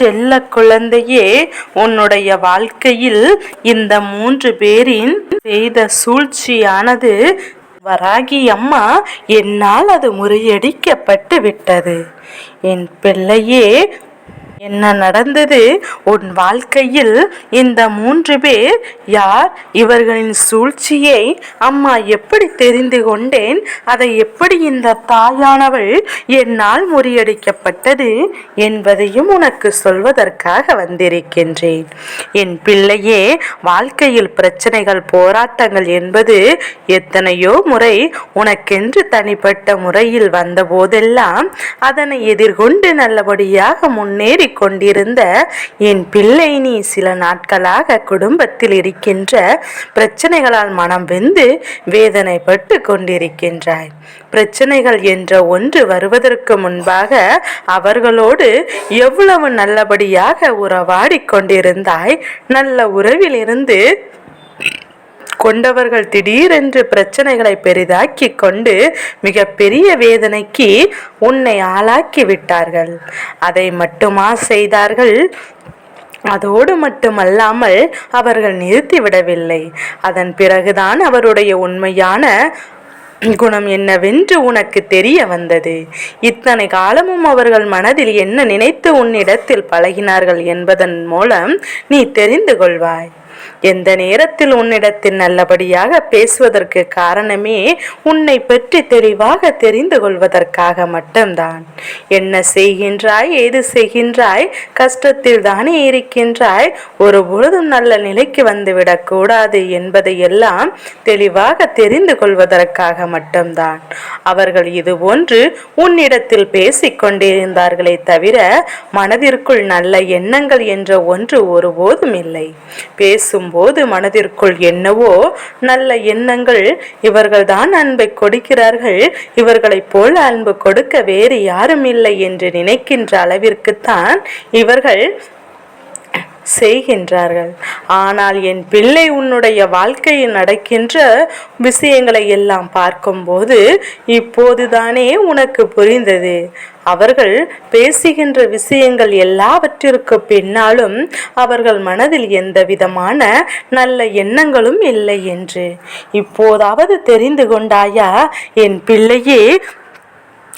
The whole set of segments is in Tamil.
செல்ல குழந்தையே உன்னுடைய வாழ்க்கையில் இந்த மூன்று பேரின் செய்த சூழ்ச்சியானது வராகி அம்மா என்னால் அது முறியடிக்கப்பட்டு விட்டது. என் பிள்ளையே என்ன நடந்தது? உன் வாழ்க்கையில் இந்த மூன்று பேர் யார்? இவர்களின் சூழ்ச்சியை அம்மா எப்படி தெரிந்து கொண்டேன்? அதை எப்படி இந்த தாயானவள் என்னால் முறியடிக்கப்பட்டது என்பதையும் உனக்கு சொல்வதற்காக வந்திருக்கின்றேன். என் பிள்ளையே வாழ்க்கையில் பிரச்சனைகள் போராட்டங்கள் என்பது எத்தனையோ முறை உனக்கென்று தனிப்பட்ட முறையில் வந்த போதெல்லாம் அதனை எதிர்கொண்டு நல்லபடியாக முன்னேறி கொண்டிருந்த என் பிள்ளை நீ சில நாட்களாக குடும்பத்தில் இருக்கின்ற பிரச்சனைகளால் மனம் வெந்து வேதனைப்பட்டு கொண்டிருக்கின்றாய். பிரச்சனைகள் என்ற ஒன்று வருவதற்கு முன்பாக அவர்களோடு எவ்வளவு நல்லபடியாக உறவாடி கொண்டிருந்தாய். நல்ல உறவிலிருந்து கொண்டவர்கள் திடீரென்று பிரச்சனைகளை பெரிதாக்கி கொண்டு மிக பெரிய வேதனைக்கு உன்னை ஆளாக்கி விட்டார்கள். அதை மட்டுமா செய்தார்கள்? அதோடு மட்டுமல்லாமல் அவர்கள் நிறுத்திவிடவில்லை அதன் பிறகுதான் அவருடைய உண்மையான குணம் என்னவென்று உனக்கு தெரிய வந்தது. இத்தனை காலமும் அவர்கள் மனதில் என்ன நினைத்து உன்னிடத்தில் பழகினார்கள் என்பதன் மூலம் நீ தெரிந்து கொள்வாய். எந்த நேரத்தில் உன்னிடத்தில் நல்லபடியாக பேசுவதற்கு காரணமே உன்னை பற்றி தெளிவாக தெரிந்து கொள்வதற்காக மட்டும்தான். என்ன செய்கின்றாய்? ஏது செய்கின்றாய்? கஷ்டத்தில் தானே இருக்கின்றாய்? ஒரு பொழுதும் நல்ல நிலைக்கு வந்துவிடக்கூடாது என்பதை எல்லாம் தெளிவாக தெரிந்து கொள்வதற்காக மட்டும்தான். அவர்கள் இது போன்று உன்னிடத்தில் பேசிக்கொண்டிருந்தார்களே தவிர மனதிற்குள் நல்ல எண்ணங்கள் என்ற ஒன்று ஒருபோதும் இல்லை. பேச பேசும்போது மனதிற்குள் என்னவோ நல்ல எண்ணங்கள் இவர்கள்தான் அன்பை கொடுக்கிறார்கள். இவர்களைப் போல் அன்பு கொடுக்க வேறு யாரும் இல்லை என்று நினைக்கின்ற அளவிற்குத்தான் இவர்கள் செய்கின்றார்கள். ஆனால் என் பிள்ளை உன்னுடைய வாழ்க்கையில் நடக்கின்ற விஷயங்களை எல்லாம் பார்க்கும்போது இப்போதுதானே உனக்கு புரிந்தது. அவர்கள் பேசுகின்ற விஷயங்கள் எல்லாவற்றிற்கு பின்னாலும் அவர்கள் மனதில் எந்த விதமான நல்ல எண்ணங்களும் இல்லை என்று. இப்போதாவது தெரிந்து கொண்டாயா? என் பிள்ளையே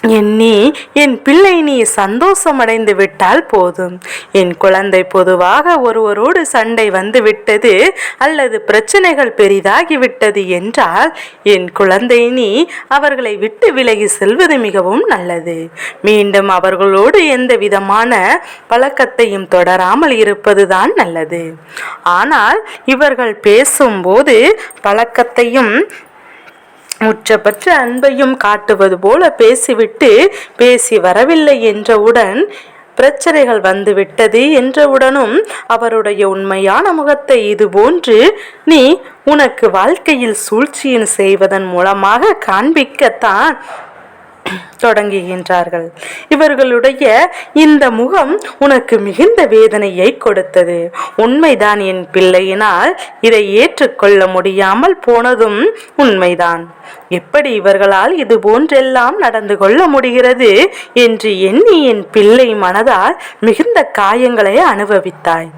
எண்ணி என் பிள்ளை நீ சந்தோஷமடைந்து விட்டால் போதும். என் குழந்தை பொதுவாக ஒருவரோடு சண்டை வந்து விட்டது அல்லது பிரச்சனைகள் பெரிதாகி விட்டது என்றால் என் குழந்தை நீ அவர்களை விட்டு விலகி செல்வது மிகவும் நல்லது. மீண்டும் அவர்களோடு எந்த விதமான பழக்கத்தையும் தொடராமல் இருப்பதுதான் நல்லது. ஆனால் இவர்கள் பேசும்போது பழக்கத்தையும் உச்சபட்ச அன்பையும் காட்டுவது போல பேசிவிட்டு பேசி வரவில்லை என்றவுடன் பிரச்சனைகள் வந்துவிட்டது என்றவுடனும் அவருடைய உண்மையான முகத்தை இது போன்று நீ உனக்கு வாழ்க்கையில் சூழ்ச்சியின் செய்வதன் மூலமாக காண்பிக்கத்தான் தொடங்குகின்றார்கள். இவர்களுடைய இந்த முகம் உனக்கு மிகுந்த வேதனையை கொடுத்தது. உண்மைதான் என் பிள்ளையினால் இதை ஏற்றுக்கொள்ள முடியாமல் போனதும் உண்மைதான். எப்படி இவர்களால் இது போன்றெல்லாம் நடந்து கொள்ள முடிகிறது என்று எண்ணி என் பிள்ளை மனதால் மிகுந்த காயங்களை அனுபவித்தாய்.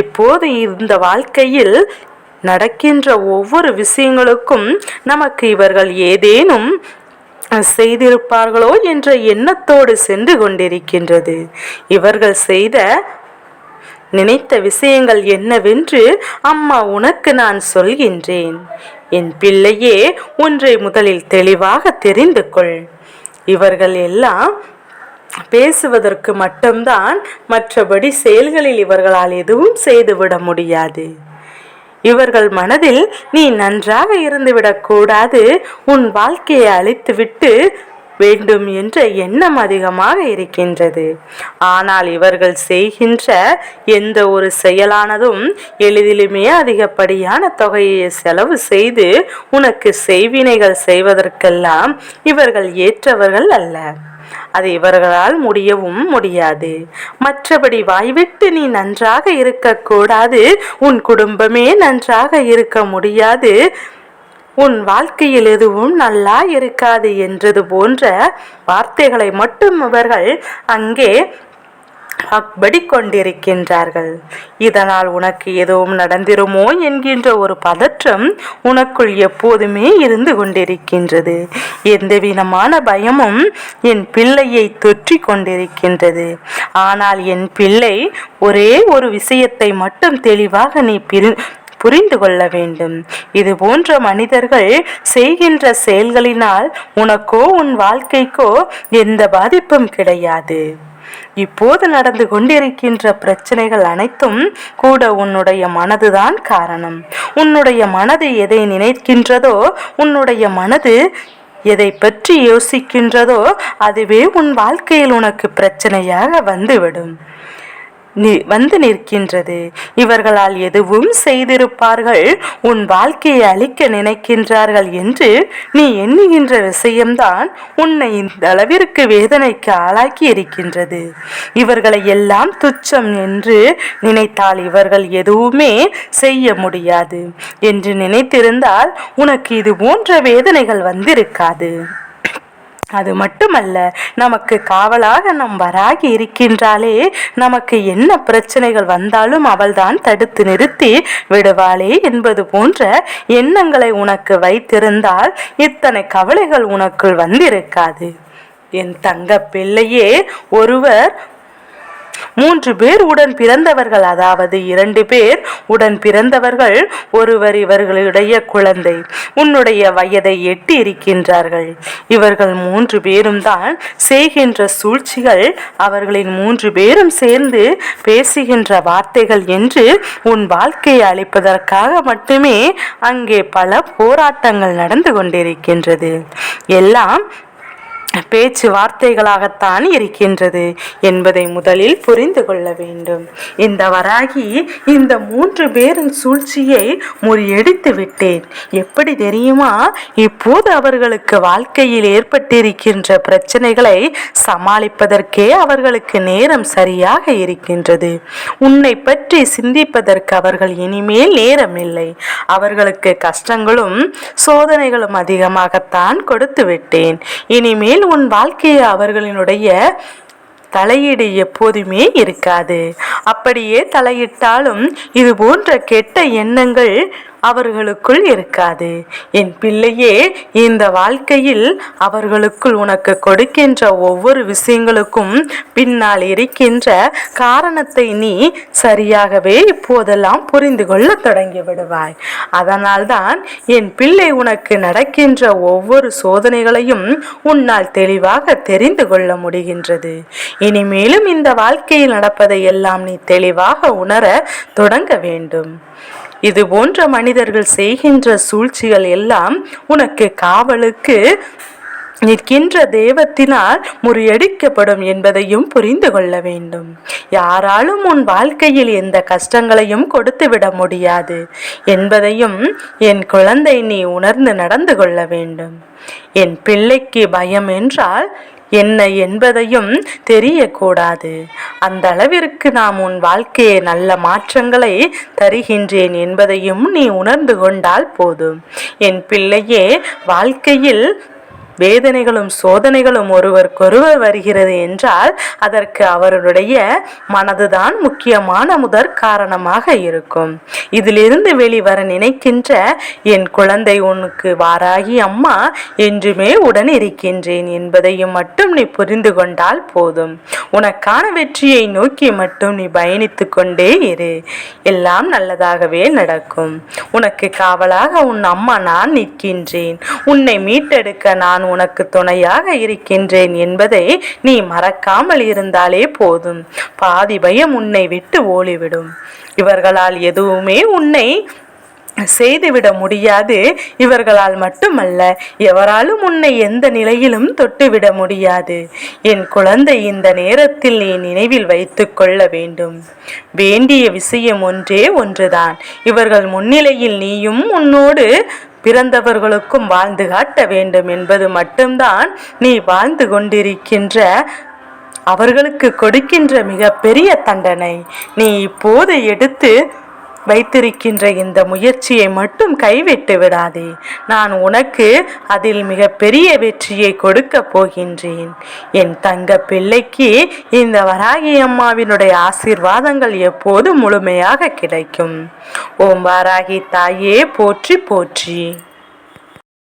இப்போது இந்த வாழ்க்கையில் நடக்கின்ற ஒவ்வொரு விஷயங்களுக்கும் நமக்கு இவர்கள் ஏதேனும் செய்திருப்பார்களோ என்ற எண்ணத்தோடு சென்று கொண்டிருக்கின்றது. இவர்கள் செய்த நினைத்த விஷயங்கள் என்னவென்று அம்மா உனக்கு நான் சொல்கின்றேன். என் பிள்ளையே ஒன்றை முதலில் தெளிவாக தெரிந்து கொள். இவர்கள் எல்லாம் பேசுவதற்கு மட்டும்தான் மற்றபடி செயல்களில் இவர்களால் எதுவும் செய்துவிட முடியாது. இவர்கள் மனதில் நீ நன்றாக இருந்துவிடக் கூடாது. உன் வாழ்க்கையை அழித்துவிட்டு வேண்டும் என்ற எண்ணம் அதிகமாக இருக்கின்றது. ஆனால் இவர்கள் செய்கின்ற எந்த ஒரு செயலானதும் எளிதிலுமே அதிகப்படியான தொகையை செலவு செய்து உனக்கு செய்வினைகள் செய்வதற்கெல்லாம் இவர்கள் ஏற்றவர்கள் அல்ல. அது இவர்களால் முடியவும் முடியாது. மற்றபடி வாய்விட்டு நீ நன்றாக இருக்கக்கூடாது. உன் குடும்பமே நன்றாக இருக்க முடியாது. உன் வாழ்க்கையில் எதுவும் நல்லா இருக்காது என்றது போன்ற வார்த்தைகளை மட்டும் அவர்கள் அங்கே அக்படி கொண்டிருக்கின்றார்கள் இதனால் உனக்கு எதுவும் நடந்திருமோ என்கின்ற ஒரு பதற்றம் உனக்குள் எப்போதுமே இருந்து கொண்டிருக்கின்றது. எந்தவிதமான பயமும் என் பிள்ளையை தொற்றி கொண்டிருக்கின்றது. ஆனால் என் பிள்ளை ஒரே ஒரு விஷயத்தை மட்டும் தெளிவாக நீ பிரி புரிந்து கொள்ள வேண்டும். இது போன்ற மனிதர்கள் செய்கின்ற செயல்களினால் உனக்கோ உன் வாழ்க்கைக்கோ எந்த பாதிப்பும் கிடையாது. இப்போது நடந்து கொண்டிருக்கின்ற பிரச்சனைகள் அனைத்தும் கூட உன்னுடைய மனதுதான் காரணம். உன்னுடைய மனது எதை நினைக்கின்றதோ உன்னுடைய மனது எதை பற்றி யோசிக்கின்றதோ அதுவே உன் வாழ்க்கையில் உனக்கு பிரச்சனையாக வந்துவிடும். வந்து நிற்கின்றது. இவர்களால் எதுவும் செய்திருப்பார்கள். உன் வாழ்க்கையை அழிக்க நினைக்கின்றார்கள் என்று நீ எண்ணுகின்ற விஷயம்தான் உன்னை இந்த அளவிற்கு வேதனைக்கு ஆளாக்கி இருக்கின்றது. இவர்களை எல்லாம் துச்சம் என்று நினைத்தால் இவர்கள் எதுவுமே செய்ய முடியாது. என்று நினைத்திருந்தால் உனக்கு இது போன்ற வேதனைகள் வந்திருக்காது. அது மட்டுமல்ல நமக்கு காவலாக நம் வராகி இருக்கின்றாலே நமக்கு என்ன பிரச்சனைகள் வந்தாலும் அவள்தான் தடுத்து நிறுத்தி விடுவாளே என்பது போன்ற எண்ணங்களை உனக்கு வைத்திருந்தால் இத்தனை கவலைகள் உனக்குள் வந்திருக்காது. என் தங்க பிள்ளையே ஒருவர் மூன்று பேர் உடன் பிறந்தவர்கள் அதாவது இரண்டு பேர் உடன் பிறந்தவர்கள் ஒருவர் இவர்களுடைய குழந்தை உன்னுடைய வயதை எட்டி இருக்கின்றார்கள். இவர்கள் மூன்று பேரும் தான் செய்கின்ற சூழ்ச்சிகள் அவர்களின் மூன்று பேரும் சேர்ந்து பேசுகின்ற வார்த்தைகள் என்று உன் வாழ்க்கையை அளிப்பதற்காக மட்டுமே அங்கே பல போராட்டங்கள் நடந்து கொண்டிருக்கின்றது. எல்லாம் பேச்சு வார்த்தைகளாகத்தான் இருக்கின்றது என்பதை முதலில் புரிந்து கொள்ள வேண்டும். இந்த வராகி இந்த மூன்று பேரின் சூழ்ச்சியை முறியடித்து விட்டேன். எப்படி தெரியுமா? இப்போது அவர்களுக்கு வாழ்க்கையில் ஏற்பட்டிருக்கின்ற பிரச்சனைகளை சமாளிப்பதற்கே அவர்களுக்கு நேரம் சரியாக இருக்கின்றது. உன்னை பற்றி சிந்திப்பதற்கு அவர்கள் இனிமேல் நேரம் இல்லை அவர்களுக்கு கஷ்டங்களும் சோதனைகளும் அதிகமாகத்தான் கொடுத்து விட்டேன். இனிமேல் உன் வாழ்க்கையை அவர்களினுடைய தலையீடு எப்போதுமே இருக்காது. அப்படியே தலையிட்டாலும் இது போன்ற கெட்ட எண்ணங்கள் அவர்களுக்குள் இருக்காது. என் பிள்ளையே இந்த வாழ்க்கையில் அவர்களுக்குள் உனக்கு கொடுக்கின்ற ஒவ்வொரு விஷயங்களுக்கும் பின்னால் இருக்கின்ற காரணத்தை நீ சரியாகவே இப்போதெல்லாம் புரிந்து கொள்ள தொடங்கி விடுவாய். அதனால்தான் என் பிள்ளை உனக்கு நடக்கின்ற ஒவ்வொரு சோதனைகளையும் உன்னால் தெளிவாக தெரிந்து கொள்ள முடிகின்றது. இனிமேலும் இந்த வாழ்க்கையில் நடப்பதை எல்லாம் நீ தெளிவாக உணர தொடங்க வேண்டும். இது போன்ற மனிதர்கள் செய்கின்ற சூழ்ச்சிகள் எல்லாம் உனக்கு காவலுக்கு நிற்கின்ற தெய்வத்தினால் முறியடிக்கப்படும் என்பதையும் புரிந்து கொள்ள வேண்டும். யாராலும் உன் வாழ்க்கையில் எந்த கஷ்டங்களையும் கொடுத்துவிட முடியாது என்பதையும் என் குழந்தை நீ உணர்ந்து நடந்து கொள்ள வேண்டும். என் பிள்ளைக்கு பயம் என்றால் என்ன என்பதையும் தெரியக்கூடாது. அந்த அளவிற்கு நாம் உன் வாழ்க்கையை நல்ல மாற்றங்களை தருகின்றேன் என்பதையும் நீ உணர்ந்து கொண்டால் போதும். என் பிள்ளையே வாழ்க்கையில் வேதனைகளும் சோதனைகளும் ஒருவருக்கொருவர் வருகிறது என்றால் அதற்கு அவருடைய மனதுதான் முக்கியமான முதற் காரணமாக இருக்கும். இதிலிருந்து வெளிவர நினைக்கின்ற என் குழந்தை உனக்கு வாராகி அம்மா என்றுமே உடன் இருக்கின்றேன் என்பதையும் மட்டும் நீ புரிந்து கொண்டால் போதும். உனக்கான வெற்றியை நோக்கி மட்டும் நீ பயணித்து கொண்டே இரு. எல்லாம் நல்லதாகவே நடக்கும். உனக்கு காவலாக உன் அம்மா நான் நிற்கின்றேன். உன்னை மீட்டெடுக்க நான் உனக்கு துணையாக இருக்கின்றேன் என்பதை நீ மறக்காமல் இருந்தாலே போதும். பாதி பயம் உன்னை விட்டு ஓடிவிடும். இவர்களால் எதுவுமே உன்னை செய்துவிட முடியாது. இவர்களால் மட்டுமல்ல எவராலும் உன்னை எந்த நிலையிலும் தொட்டுவிட முடியாது. என் குழந்தை இந்த நேரத்தில் நீ நினைவில் வைத்து கொள்ள வேண்டும். வேண்டிய விஷயம் ஒன்றே ஒன்றுதான். இவர்கள் முன்னிலையில் நீயும் உன்னோடு பிறந்தவர்களுக்கும் வாழ்ந்து காட்ட வேண்டும் என்பது மட்டும்தான் நீ வாழ்ந்து கொண்டிருக்கின்ற அவர்களுக்கு கொடுக்கின்ற மிக பெரிய தண்டனை. நீ இப்போது எடுத்து வைத்திருக்கின்ற இந்த முயற்சியை மட்டும் கைவிட்டு விடாதே. நான் உனக்கு அதில் மிகப்பெரிய வெற்றியை கொடுக்க போகின்றேன். என் தங்க பிள்ளைக்கு இந்த வராகி அம்மாவினுடைய ஆசீர்வாதங்கள் எப்போது முழுமையாக கிடைக்கும். ஓம் வாராகி தாயே போற்றி போற்றி.